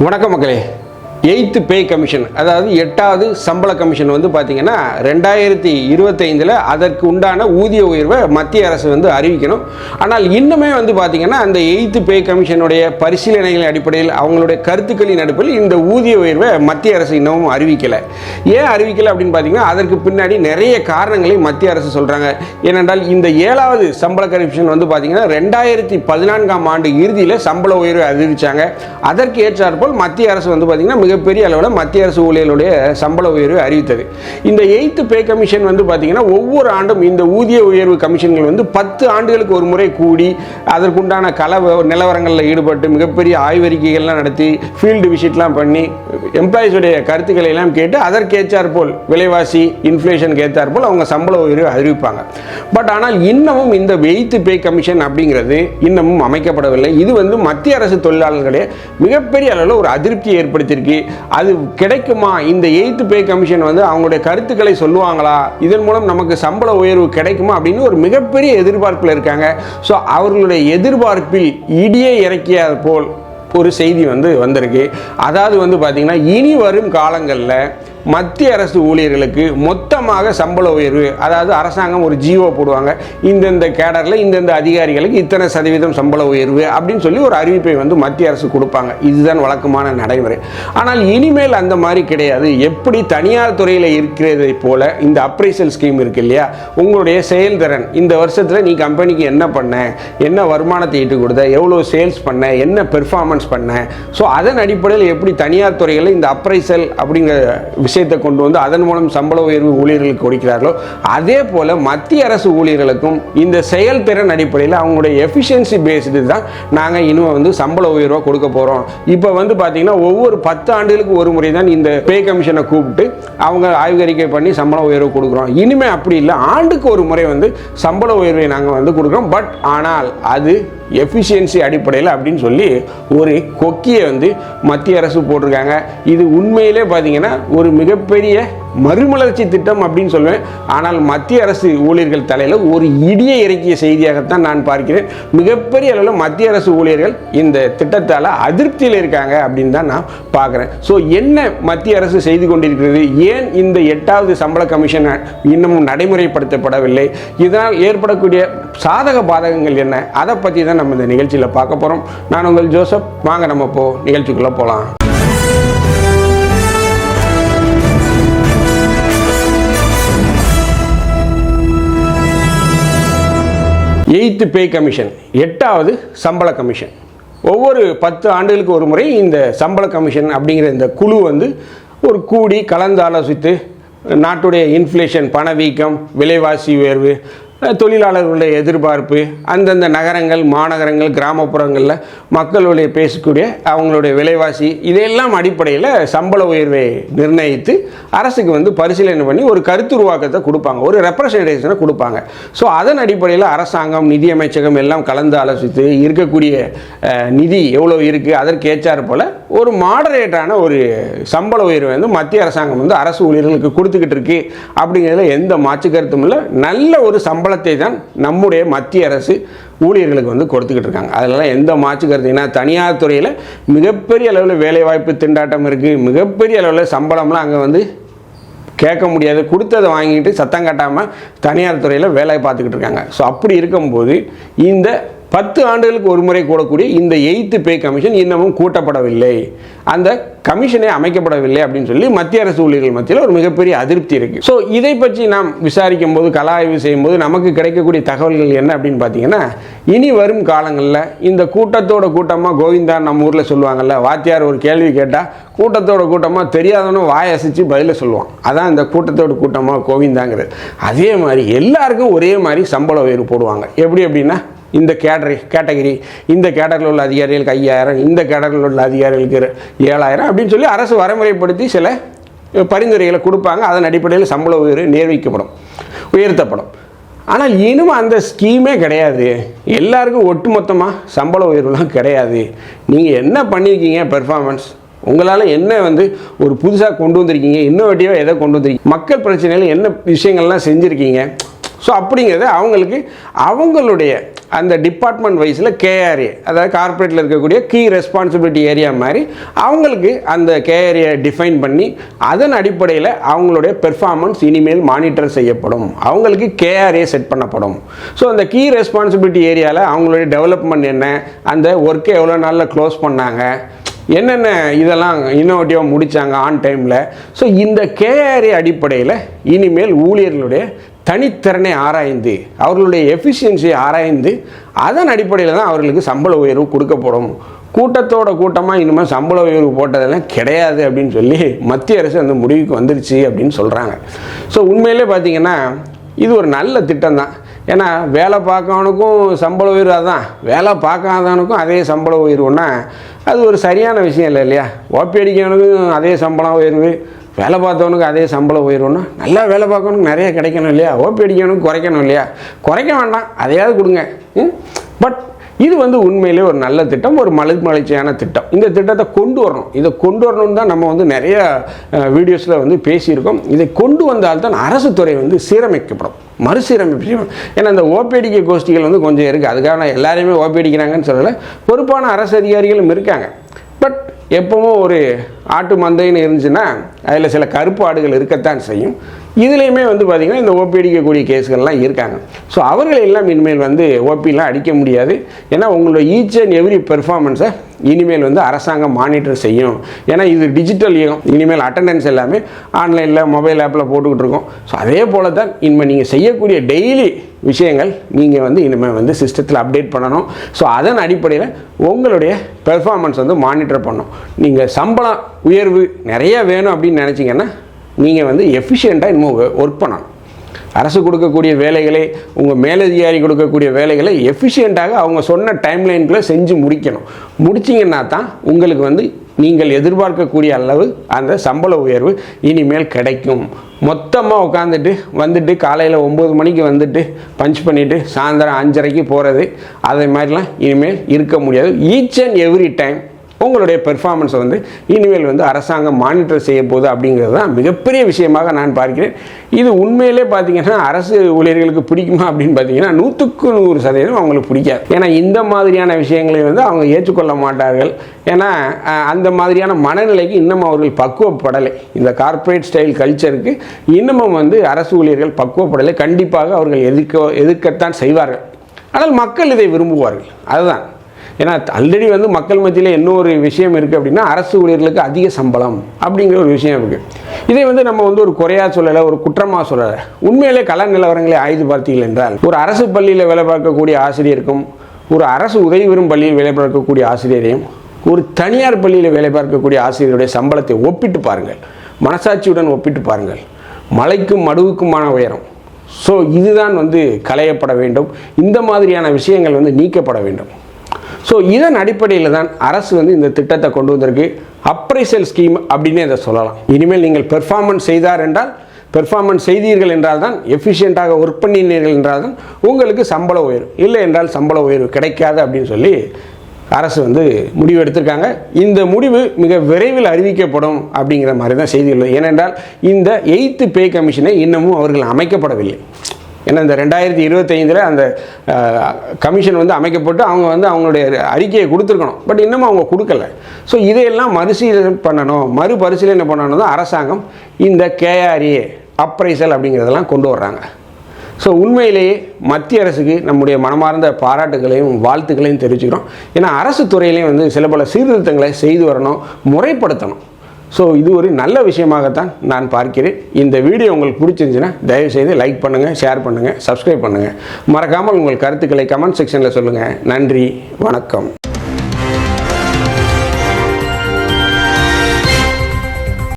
வணக்கம் மக்களே. Eighth pay commission அதாவது எட்டாவது சம்பள கமிஷன் வந்து பார்த்தீங்கன்னா ரெண்டாயிரத்தி இருபத்தைந்தில் அதற்கு உண்டான ஊதிய உயர்வை மத்திய அரசு வந்து அறிவிக்கணும். ஆனால் இன்னுமே வந்து பார்த்தீங்கன்னா அந்த எயித்து பே கமிஷனுடைய பரிசீலனைகளின் அடிப்படையில் அவங்களுடைய கருத்துக்களின் அடிப்படையில் இந்த ஊதிய உயர்வை மத்திய அரசு இன்னமும் அறிவிக்கலை. ஏன் அறிவிக்கலை அப்படின்னு பார்த்தீங்கன்னா அதற்கு பின்னாடி நிறைய காரணங்களை மத்திய அரசு சொல்கிறாங்க ஏனென்றால் இந்த ஏழாவது சம்பள கமிஷன் வந்து பார்த்தீங்கன்னா ரெண்டாயிரத்தி பதினான்காம் ஆண்டு இறுதியில் சம்பள உயர்வை அறிவித்தாங்க அதற்கு ஏற்றாற்போல் மத்திய அரசு வந்து பார்த்தீங்கன்னா மிகப்பெரிய அளவில் மத்திய அரசு ஊழியர்களுடைய சம்பள உயர்வை அறிவித்தது. இந்த எய்த்து பே கமிஷன் வந்து பார்த்தீங்கன்னா ஒவ்வொரு ஆண்டும் இந்த ஊதிய உயர்வு கமிஷன்கள் வந்து பத்து ஆண்டுகளுக்கு ஒரு முறை கூடி அதற்குண்டான கல நிலவரங்களில் ஈடுபட்டு மிகப்பெரிய ஆய்வறிக்கைகள்லாம் நடத்தி ஃபீல்டு விசிட்லாம் பண்ணி எம்ப்ளாயிஸுடைய கருத்துக்களை எல்லாம் கேட்டு அதற்கு போல் விலைவாசி இன்ஃப்ளேஷனுக்கு ஏற்றாற்போல் அவங்க சம்பள உயர்வு அறிவிப்பாங்க. பட் ஆனால் இன்னமும் இந்த எயித்து பே கமிஷன் அப்படிங்கிறது இன்னமும் அமைக்கப்படவில்லை. இது வந்து மத்திய அரசு தொழிலாளர்களே மிகப்பெரிய அளவில் ஒரு அதிருப்தியை ஏற்படுத்தியிருக்கு. அது கிடைக்குமா? இந்த எய்த் பே கமிஷன் வந்து அவங்களுடைய கருத்துக்களை சொல்லுவாங்களா? இதன் மூலம் நமக்கு சம்பள உயர்வு கிடைக்குமா? அப்படின்னு ஒரு மிகப்பெரிய எதிர்பார்ப்பில் இருக்காங்க. ஸோ அவர்களுடைய எதிர்பார்ப்பில் இடியே இறக்கிய போல் ஒரு செய்தி வந்து வந்திருக்கு. அதாவது வந்து பார்த்திங்கன்னா இனி வரும் காலங்களில் மத்திய அரசு ஊழியர்களுக்கு மொத்தமாக சம்பள உயர்வு அதாவது அரசாங்கம் ஒரு ஜிஓ போடுவாங்க. இந்தந்த கேடரில் இந்தந்த அதிகாரிகளுக்கு இத்தனை சதவீதம் சம்பள உயர்வு அப்படின்னு சொல்லி ஒரு அறிவிப்பை வந்து மத்திய அரசு கொடுப்பாங்க. இதுதான் வழக்கமான நடைமுறை. ஆனால் இனிமேல் அந்த மாதிரி கிடையாது. எப்படி தனியார் துறையில் இருக்கிறதை போல இந்த அப்ரைசல் ஸ்கீம் இருக்கு இல்லையா? உங்களுடைய செயல்திறன். இந்த வருஷத்தில் நீ கம்பெனிக்கு என்ன பண்ண? என்ன வருமானத்தை ஈட்டு கொடுத்த? எவ்வளோ சேல்ஸ் பண்ண? என்ன பெர்ஃபார்மன்ஸ் பண்ண? ஸோ அதன் அடிப்படையில் எப்படி தனியார் துறைகளில் இந்த அப்ரைசல் அப்படிங்கிற விஷயத்தை கொண்டு வந்து அதன் மூலம் சம்பள உயர்வு ஊழியர்களுக்கு கொடுக்கிறார்களோ அதே போல் மத்திய அரசு ஊழியர்களுக்கும் இந்த செயல்திறன் அடிப்படையில் அவங்களுடைய எஃபிஷியன்சி பேஸ்டு தான் நாங்கள் இன்னும் வந்து சம்பள உயர்வாக கொடுக்க போகிறோம் இப்போ வந்து பார்த்தீங்கன்னா ஒவ்வொரு பத்து ஆண்டுகளுக்கு ஒரு முறை தான் இந்த பே கமிஷனை கூப்பிட்டு அவங்க ஆய்வறிக்கை பண்ணி சம்பள உயர்வு கொடுக்குறோம். இனிமே அப்படி இல்லை. ஆண்டுக்கு ஒரு முறை வந்து சம்பள உயர்வை நாங்கள் வந்து கொடுக்குறோம். பட் ஆனால் அது எஃபிஷியன்சி அடிப்படையில் அப்படின்னு சொல்லி ஒரு கொக்கியை வந்து மத்திய அரசு போட்டிருக்காங்க. இது உண்மையிலே பார்த்தீங்கன்னா ஒரு மிகப்பெரிய மறுமலர்ச்சி திட்டம் அப்படின்னு சொல்லுவேன் ஆனால் மத்திய அரசு ஊழியர்கள் தலையில் ஒரு இடியை இறக்கிய செய்தியாகத்தான் நான் பார்க்கிறேன். மிகப்பெரிய அளவில் மத்திய அரசு ஊழியர்கள் இந்த திட்டத்தால் அதிருப்தியில் இருக்காங்க அப்படின்னு தான் நான் பார்க்குறேன். ஸோ என்ன மத்திய அரசு செய்து கொண்டிருக்கிறது? ஏன் இந்த எட்டாவது சம்பள கமிஷன் இன்னமும் நடைமுறைப்படுத்தப்படவில்லை? இதனால் ஏற்படக்கூடிய சாதக பாதகங்கள் என்ன? அதை பற்றி தான் நம்ம இந்த நிகழ்ச்சியில் பார்க்க போகிறோம் நான் உங்கள் ஜோசப். வாங்க நம்ம இப்போ நிகழ்ச்சிக்குள்ளே போகலாம் எயித்து பே கமிஷன் எட்டாவது சம்பள கமிஷன். ஒவ்வொரு பத்து ஆண்டுகளுக்கு ஒரு முறை இந்த சம்பள கமிஷன் அப்படிங்கிற இந்த குழு வந்து ஒரு கூடி கலந்து ஆலோசித்து நாட்டுடைய இன்ஃப்ளேஷன் பணவீக்கம் விலைவாசி உயர்வு தொழிலாளர்களுடைய எதிர்பார்ப்பு அந்தந்த நகரங்கள் மாநகரங்கள் கிராமப்புறங்களில் மக்களுடைய பேசக்கூடிய அவங்களுடைய விலைவாசி இதையெல்லாம் அடிப்படையில் சம்பள உயர்வை நிர்ணயித்து அரசுக்கு வந்து பரிசீலனை பண்ணி ஒரு கருத்துருவாக்கத்தை கொடுப்பாங்க. ஒரு ரெப்ரசன்டேஷனை கொடுப்பாங்க. ஸோ அதன் அடிப்படையில் அரசாங்கம் நிதியமைச்சகம் எல்லாம் கலந்து ஆலோசித்து இருக்கக்கூடிய நிதி எவ்வளோ இருக்குது அதற்கு போல் ஒரு மாடரேட்டான ஒரு சம்பள உயர்வை வந்து மத்திய அரசாங்கம் வந்து அரசு ஊழியர்களுக்கு கொடுத்துக்கிட்டு இருக்கு. அப்படிங்கிறதுல எந்த மாற்று கருத்தும் இல்லை. நல்ல ஒரு சம்பளத்தை தான் நம்முடைய மத்திய அரசு ஊழியர்களுக்கு வந்து கொடுத்துக்கிட்டு இருக்காங்க. அதெல்லாம் எந்த மாற்று கருத்துனா தனியார் துறையில் மிகப்பெரிய அளவில் வேலைவாய்ப்பு திண்டாட்டம் இருக்குது மிகப்பெரிய அளவில் சம்பளம்லாம் அங்கே வந்து கேட்க முடியாது. கொடுத்ததை வாங்கிட்டு சத்தம் கட்டாமல் தனியார் துறையில் வேலை பார்த்துக்கிட்டு இருக்காங்க. ஸோ அப்படி இருக்கும்போது இந்த பத்து ஆண்டுகளுக்கு ஒரு முறை கூடக்கூடிய இந்த எயித்து பே கமிஷன் இன்னமும் கூட்டப்படவில்லை. அந்த கமிஷனே அமைக்கப்படவில்லை அப்படின்னு சொல்லி மத்திய அரசு ஊழியர்கள் மத்தியில் ஒரு மிகப்பெரிய அதிருப்தி இருக்குது ஸோ இதை பற்றி நாம் விசாரிக்கும் போது கல ஆய்வு செய்யும்போது நமக்கு கிடைக்கக்கூடிய தகவல்கள் என்ன அப்படின்னு பார்த்தீங்கன்னா இனி வரும் காலங்களில் இந்த கூட்டத்தோட கூட்டமாக கோவிந்தா நம்ம ஊரில் சொல்லுவாங்கல்ல வாத்தியார் ஒரு கேள்வி கேட்டால் கூட்டத்தோட கூட்டமாக தெரியாதவனும் வாய் அசைச்சு பதில சொல்லுவான். அதான் இந்த கூட்டத்தோட கூட்டமாக கோவிந்தாங்கிறது. அதே மாதிரி எல்லாருக்கும் ஒரே மாதிரி சம்பள உயர்வு போடுவாங்க. எப்படி அப்படின்னா இந்த கேட்டரி கேட்டகிரி இந்த கேட்டகரியில் உள்ள அதிகாரிகளுக்கு ஐயாயிரம் இந்த கேட்டகரியில் உள்ள அதிகாரிகளுக்கு ஏழாயிரம் அப்படின்னு சொல்லி அரசு வரைமுறைப்படுத்தி சில பரிந்துரைகளை கொடுப்பாங்க. அதன் அடிப்படையில் சம்பள உயர்வு நிர்வகிக்கப்படும் உயர்த்தப்படும். ஆனால் இன்னும் அந்த ஸ்கீமே கிடையாது. எல்லாருக்கும் ஒட்டுமொத்தமாக சம்பள உயர்வுலாம் கிடையாது. நீங்கள் என்ன பண்ணியிருக்கீங்க பெர்ஃபார்மன்ஸ் உங்களால் என்ன வந்து ஒரு புதுசாக கொண்டு வந்திருக்கீங்க? இன்னோவேட்டிவாக எதை கொண்டு வந்திருக்கீங்க? மக்கள் பிரச்சனைகள் என்ன விஷயங்கள்லாம் செஞ்சுருக்கீங்க? ஸோ அப்படிங்கிறத அவங்களுக்கு அவங்களுடைய அந்த டிபார்ட்மெண்ட் வைஸில் கேஆர்ஏ அதாவது கார்ப்பரேட்டில் இருக்கக்கூடிய கீ ரெஸ்பான்சிபிலிட்டி ஏரியா மாதிரி அவங்களுக்கு அந்த கேஆர்ஏ டிஃபைன் பண்ணி அதன் அடிப்படையில் அவங்களுடைய பெர்ஃபார்மன்ஸ் இனிமேல் மானிட்டர் செய்யப்படும். அவங்களுக்கு கேஆர்ஏ செட் பண்ணப்படும். ஸோ அந்த கீ ரெஸ்பான்சிபிலிட்டி ஏரியாவில் அவங்களுடைய டெவலப்மெண்ட் என்ன அந்த ஒர்க்கை எவ்வளோ நாளில் க்ளோஸ் பண்ணாங்க என்னென்ன இதெல்லாம் இன்னோவேட்டிவாக முடித்தாங்க ஆன் டைமில் ஸோ இந்த கேஆர்ஏ அடிப்படையில் இனிமேல் ஊழியர்களுடைய தனித்திறனை ஆராய்ந்து அவர்களுடைய எஃபிஷியன்சியை ஆராய்ந்து அதன் அடிப்படையில் தான் அவர்களுக்கு சம்பள உயர்வு கொடுக்கப்படும். கூட்டத்தோட கூட்டமாக இனிமேல் சம்பள உயர்வு போட்டதெல்லாம் கிடையாது அப்படின்னு சொல்லி மத்திய அரசு அந்த முடிவுக்கு வந்துருச்சு அப்படின்னு சொல்கிறாங்க ஸோ உண்மையிலே பார்த்தீங்கன்னா இது ஒரு நல்ல திட்டம் தான். ஏன்னா வேலை பார்க்கவனுக்கும் சம்பள உயர்வு அதுதான் வேலை பார்க்காதவனுக்கும் அதே சம்பள உயர்வுன்னா அது ஒரு சரியான விஷயம் இல்லை இல்லையா? ஓப்பி அடிக்கவனுக்கும் அதே சம்பளம் உயர்வு வேலை பார்த்தவனுக்கு அதே சம்பளம் உயரும்னா நல்லா வேலை பார்க்கணுக்கு நிறைய கிடைக்கணும் இல்லையா? ஓப்பி அடிக்கணும் குறைக்கணும் இல்லையா? குறைக்க வேண்டாம் அதையாவது கொடுங்க. பட் இது வந்து உண்மையிலே ஒரு நல்ல திட்டம் ஒரு மலை மலர்ச்சியான திட்டம். இந்த திட்டத்தை கொண்டு வரணும். இதை கொண்டு வரணும்னு தான் நம்ம வந்து நிறைய வீடியோஸில் வந்து பேசியிருக்கோம். இதை கொண்டு வந்தால்தான் அரசு துறை வந்து சீரமைக்கப்படும். மறுசீரமைப்பு. செய்யணும். ஏன்னா இந்த ஓபிடிக்க கோஷ்டிகள் வந்து கொஞ்சம் இருக்குது அதுக்காக நான் எல்லாரையுமே ஓபிடிக்கிறாங்கன்னு சொல்லலை. பொறுப்பான அரசு அதிகாரிகளும் இருக்காங்க. பட் எப்பவும் ஒரு ஆட்டு மந்தைன்னு இருந்துச்சுன்னா அதில் சில கருப்பு ஆடுகள் இருக்கத்தான் செய்யும். இதுலேயுமே வந்து பார்த்திங்கன்னா இந்த ஓபி அடிக்கக்கூடிய கேஸ்கள்லாம் இருக்காங்க. ஸோ அவர்கள் எல்லாம் இனிமேல் வந்து ஓபிலாம் அடிக்க முடியாது. ஏன்னா உங்களோட ஈச் அண்ட் எவ்ரி பெர்ஃபார்மன்ஸை இனிமேல் வந்து அரசாங்கம் மானிட்டர் செய்யும். ஏன்னா இது டிஜிட்டல் யுகம். இனிமேல் அட்டண்டன்ஸ் எல்லாமே ஆன்லைனில் மொபைல் ஆப்பில் போட்டுக்கிட்டு இருக்கோம். ஸோ அதே போல தான் இனிமேல் நீங்கள் செய்யக்கூடிய டெய்லி விஷயங்கள் நீங்கள் வந்து இனிமேல் வந்து சிஸ்டத்தில் அப்டேட் பண்ணணும். ஸோ அதன் அடிப்படையில் உங்களுடைய பெர்ஃபார்மன்ஸ் வந்து மானிட்டர் பண்ணணும். நீங்கள் சம்பளம் உயர்வு நிறைய வேணும் அப்படின்னு நினச்சிங்கன்னா நீங்கள் வந்து எஃபிஷியண்ட்டாக இன்னும் ஒர்க் பண்ணணும். அரசு கொடுக்கக்கூடிய வேலைகளை உங்கள் மேலதிகாரி கொடுக்கக்கூடிய வேலைகளை எஃபிஷியண்ட்டாக அவங்க சொன்ன டைம்லைனுக்குள்ளே செஞ்சு முடிக்கணும். முடிச்சிங்கன்னா தான் உங்களுக்கு வந்து நீங்கள் எதிர்பார்க்கக்கூடிய அளவு அந்த சம்பள உயர்வு இனிமேல் கிடைக்கும். மொத்தமாக உட்காந்துட்டு வந்துட்டு காலையில் ஒம்பது மணிக்கு வந்துட்டு பஞ்ச் பண்ணிவிட்டு சாயந்தரம் அஞ்சரைக்கு போகிறது அதே மாதிரிலாம் இனிமேல் இருக்க முடியாது. ஈச் அண்ட் எவ்ரி டைம் உங்களுடைய பெர்ஃபார்மன்ஸை வந்து இனிமேல் வந்து அரசாங்கம் மானிட்டர் செய்ய போகுது அப்படிங்கிறது தான் மிகப்பெரிய விஷயமாக நான் பார்க்கிறேன். இது உண்மையிலே பார்த்தீங்கன்னா அரசு ஊழியர்களுக்கு பிடிக்குமா அப்படின்னு பார்த்தீங்கன்னா நூற்றுக்கு நூறு சதவீதம் அவங்களுக்கு பிடிக்காது. ஏன்னா இந்த மாதிரியான விஷயங்களை வந்து அவங்க ஏற்றுக்கொள்ள மாட்டார்கள். ஏன்னா அந்த மாதிரியான மனநிலைக்கு இன்னும் அவர்கள் பக்குவப்படலை. இந்த கார்ப்பரேட் ஸ்டைல் கல்ச்சருக்கு இன்னமும் வந்து அரசு ஊழியர்கள் பக்குவப்படலை. கண்டிப்பாக அவர்கள் எதிர்க்க எதிர்க்கத்தான் செய்வார்கள். ஆனால் மக்கள் இதை விரும்புவார்கள். அதுதான். ஏன்னா ஆல்ரெடி வந்து மக்கள் மத்தியில் என்ன ஒரு விஷயம் இருக்குது அப்படின்னா அரசு ஊழியர்களுக்கு அதிக சம்பளம் அப்படிங்கிற ஒரு விஷயம் இருக்குது இதை வந்து நம்ம வந்து ஒரு குறையா சொல்லலை ஒரு குற்றமாக சொல்லலை. உண்மையிலே கள நிலவரங்களை ஆய்வு பார்த்தீர்கள் என்றால் ஒரு அரசு பள்ளியில் வேலை பார்க்கக்கூடிய ஆசிரியருக்கும் ஒரு அரசு உதவி பெறும் பள்ளியில் வேலை பார்க்கக்கூடிய ஆசிரியரையும் ஒரு தனியார் பள்ளியில் வேலை பார்க்கக்கூடிய ஆசிரியருடைய சம்பளத்தை ஒப்பிட்டு பாருங்கள். மனசாட்சியுடன் ஒப்பிட்டு பாருங்கள். மலைக்கும் மடுவுக்குமான உயரம். ஸோ இதுதான் வந்து களையப்பட வேண்டும். இந்த மாதிரியான விஷயங்கள் வந்து நீக்கப்பட வேண்டும். ஸோ இதன் அடிப்படையில் தான் அரசு வந்து இந்த திட்டத்தை கொண்டு வந்திருக்கு. அப்ரைசல் ஸ்கீம் அப்படின்னு இதை சொல்லலாம். இனிமேல் நீங்கள் பெர்ஃபார்மன்ஸ் செய்தார் என்றால் பெர்ஃபார்மன்ஸ் செய்தீர்கள் என்றால் தான் எஃபிஷியண்ட்டாக ஒர்க் பண்ணினீர்கள் என்றால் தான் உங்களுக்கு சம்பள உயர்வு. இல்லை என்றால் சம்பள உயர்வு கிடைக்காது அப்படின்னு சொல்லி அரசு வந்து முடிவு எடுத்திருக்காங்க. இந்த முடிவு மிக விரைவில் அறிவிக்கப்படும் அப்படிங்கிற மாதிரி தான் செய்திகள். ஏனென்றால் இந்த எய்த்து பே கமிஷனை இன்னமும் அவர்கள் அமைக்கப்படவில்லை. ஏன்னா இந்த ரெண்டாயிரத்தி இருபத்தைந்தில் அந்த கமிஷன் வந்து அமைக்கப்பட்டு அவங்க வந்து அவங்களுடைய அறிக்கையை கொடுத்துருக்கணும். பட் இன்னமும் அவங்க கொடுக்கல. ஸோ இதையெல்லாம் மறுசீலனை பண்ணணும். மறுபரிசீலனை பண்ணணும் தான் அரசாங்கம் இந்த கேஆர்ஏ அப்ரைசல் அப்படிங்கிறதெல்லாம் கொண்டு வர்றாங்க. ஸோ உண்மையிலேயே மத்திய அரசுக்கு நம்முடைய மனமார்ந்த பாராட்டுகளையும் வாழ்த்துக்களையும் தெரிவிச்சுக்கிறோம். ஏன்னா அரசு துறையிலையும் வந்து சில பல சீர்திருத்தங்களை செய்து வரணும் முறைப்படுத்தணும். ஸோ இது ஒரு நல்ல விஷயமாகத்தான் நான் பார்க்கிறேன். இந்த வீடியோ உங்களுக்கு பிடிச்சிருந்துச்சுன்னா தயவுசெய்து லைக் பண்ணுங்கள் ஷேர் பண்ணுங்கள் சப்ஸ்கிரைப் பண்ணுங்கள் மறக்காமல் உங்கள் கருத்துக்களை கமெண்ட் செக்ஷனில் சொல்லுங்கள் நன்றி வணக்கம்.